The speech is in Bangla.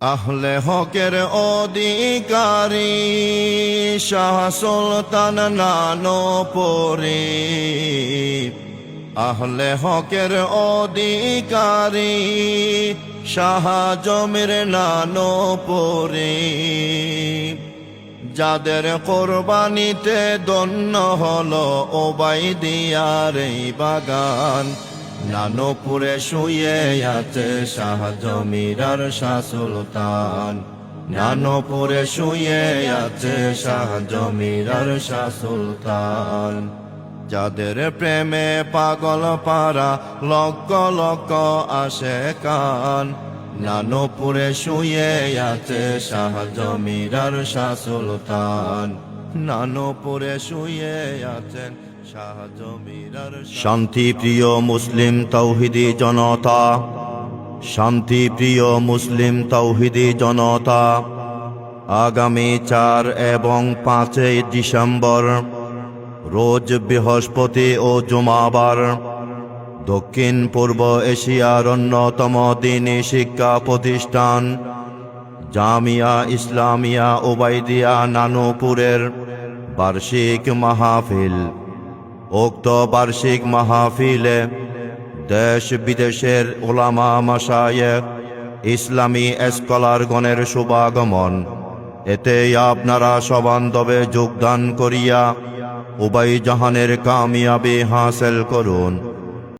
আহলে হকের অধিকারী, শাহ সুলতান নানো পরে। আহলে হকের অধিকারী, শাহ জমির নানো পরে। যাদের কোরবানিতে দন্য হলো ওবাই দিয়ার বাগান নানপুরে শুয়ে আছে শাহ জমিরার শাহ সুলতান। নানপুরে শুয়ে আছে শাহ জমিরার সুলতান। যাদের প্রেমে পাগল পারা লক্ষ লক্ষ আসে কান। নানপুরে শুয়ে আছে শাহ জমিরার শাহ সুলতান। নানপুরে শুয়ে আছেন শান্তি প্রিয় মুসলিম তৌহিদি জনতা, শান্তি প্রিয় মুসলিম তৌহিদি জনতা, আগামী চার এবং পাঁচই ডিসেম্বর, রোজ বৃহস্পতি ও জুমাবার, দক্ষিণ পূর্ব এশিয়ার অন্যতম দিনী শিক্ষা প্রতিষ্ঠান, জামিয়া ইসলামিয়া ওবাইদিয়া নানুপুরের বার্ষিক মাহফিল। উক্ত বার্ষিক মাহফিলে দেশ বিদেশের ওলামা মাসায়েক ইসলামী স্কলারগণের শুভাগমন। এতে আপনারা সবান্ধবে যোগদান করিয়া উবাই জাহানের কামিয়াবি হাসেল করুন।